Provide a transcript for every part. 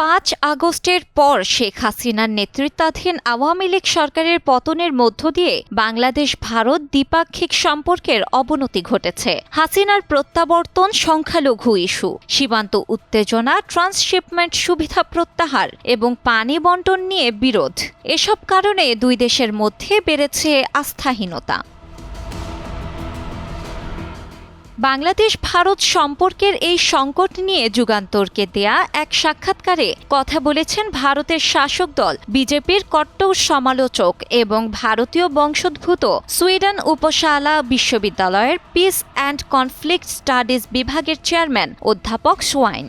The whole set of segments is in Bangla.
পাঁচ আগস্টের পর শেখ হাসিনার নেতৃত্বাধীন আওয়ামী লীগ সরকারের পতনের মধ্য দিয়ে বাংলাদেশ, ভারত দ্বিপাক্ষিক সম্পর্কের অবনতি ঘটেছে। হাসিনার প্রত্যাবর্তন সংখ্যালঘু ইস্যু, সীমান্ত উত্তেজনা, ট্রান্সশিপমেন্ট সুবিধা প্রত্যাহার এবং পানি বন্টন নিয়ে বিরোধ। এসব কারণে দুই দেশের মধ্যে বেড়েছে আস্থাহীনতা। বাংলাদেশ ভারত সম্পর্কের এই সংকট নিয়ে যুগান্তরকে দেয়া এক সাক্ষাৎকারে কথা বলেছেন ভারতের শাসক দল, বিজেপির কট্টর সমালোচক এবং ভারতীয় বংশোদ্ভূত সুইডেন উপশালা বিশ্ববিদ্যালয়ের পিস অ্যান্ড কনফ্লিক্ট স্টাডিজ বিভাগের চেয়ারম্যান অধ্যাপক সোয়াইন।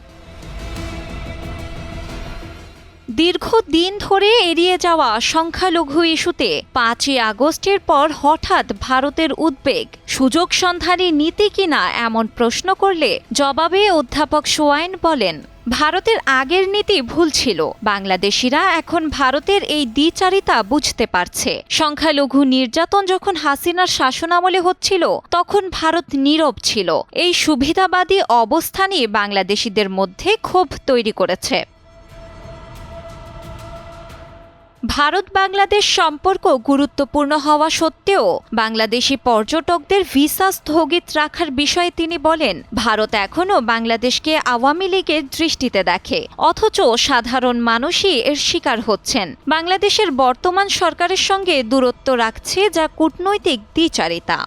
দীর্ঘদিন ধরে এড়িয়ে যাওয়া সংখ্যালঘু ইস্যুতে পাঁচই আগস্টের পর হঠাৎ ভারতের উদ্বেগ। সুযোগ সন্ধানী নীতি কিনা এমন প্রশ্ন করলে জবাবে অধ্যাপক সোয়াইন বলেন, ভারতের আগের নীতি ভুল ছিল। বাংলাদেশিরা এখন ভারতের এই দ্বিচারিতা বুঝতে পারছে। সংখ্যালঘু নির্যাতন যখন হাসিনার শাসনামলে হচ্ছিল, তখন ভারত নীরব ছিল। এই সুবিধাবাদী অবস্থানই বাংলাদেশিদের মধ্যে ক্ষোভ তৈরি করেছে। ভারত বাংলাদেশ সম্পর্ক গুরুত্বপূর্ণ হওয়া সত্ত্বেও বাংলাদেশি পর্যটকদের ভিসা স্থগিত রাখার বিষয়ে তিনি বলেন, ভারত এখনও বাংলাদেশকে আওয়ামী লীগের দৃষ্টিতে দেখে, অথচ সাধারণ মানুষই এর শিকার হচ্ছেন। বাংলাদেশের বর্তমান সরকারের সঙ্গে দূরত্ব রাখছে যা কূটনৈতিক দ্বিচারিতা।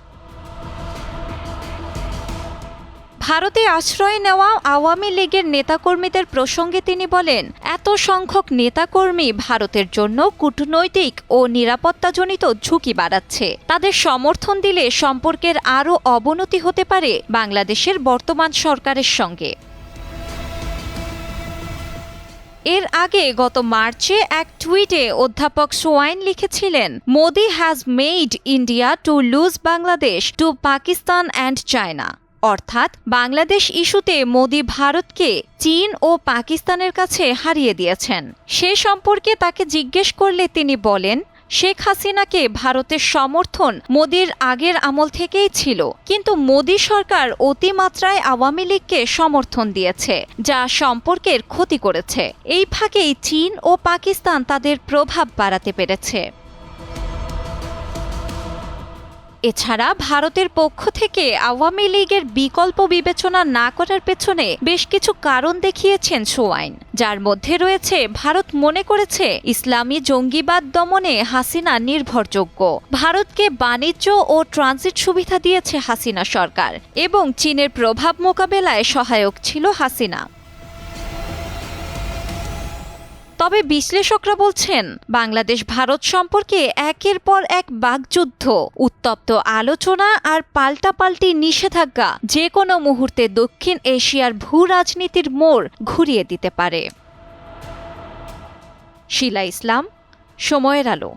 ভারতে আশ্রয় নেওয়া আওয়ামী লীগের নেতাকর্মীদের প্রসঙ্গে তিনি বলেন, এত সংখ্যক নেতাকর্মী ভারতের জন্য কূটনৈতিক ও নিরাপত্তাজনিত ঝুঁকি বাড়াচ্ছে। তাদের সমর্থন দিলে সম্পর্কের আরও অবনতি হতে পারে বাংলাদেশের বর্তমান সরকারের সঙ্গে। এর আগে গত মার্চে এক টুইটে অধ্যাপক সোয়াইন লিখেছিলেন, Modi has made India to lose Bangladesh to Pakistan and China অর্থাৎ বাংলাদেশ ইস্যুতে মোদি ভারতকে চীন ও পাকিস্তানের কাছে হারিয়ে দিয়েছেন। সে সম্পর্কে তাকে জিজ্ঞেস করলে তিনি বলেন, শেখ হাসিনাকে ভারতের সমর্থন মোদির আগের আমল থেকেই ছিল। কিন্তু মোদি সরকার অতিমাত্রায় আওয়ামী লীগকে সমর্থন দিয়েছে, যা সম্পর্কের ক্ষতি করেছে। এই ফাঁকেই চীন ও পাকিস্তান তাদের প্রভাব বাড়াতে পেরেছে। এছাড়া ভারতের পক্ষ থেকে আওয়ামী লীগের বিকল্প বিবেচনা না করার পেছনে বেশ কিছু কারণ দেখিয়েছেন সোয়াইন। যার মধ্যে রয়েছে, ভারত মনে করেছে ইসলামী জঙ্গিবাদ দমনে হাসিনা নির্ভরযোগ্য। ভারতকে বাণিজ্য ও ট্রানজিট সুবিধা দিয়েছে হাসিনা সরকার এবং চীনের প্রভাব মোকাবেলায় সহায়ক ছিল হাসিনা। তবে বিশ্লেষকরা বলছেন, বাংলাদেশ ভারত সম্পর্কে একের পর এক বাগযুদ্ধ উত্তপ্ত আলোচনা আর পাল্টাপাল্টি নিষেধাজ্ঞা যে কোনো মুহূর্তে দক্ষিণ এশিয়ার ভূ রাজনীতির মোড় ঘুরিয়ে দিতে পারে। শিলা ইসলাম, সময়ের আলো।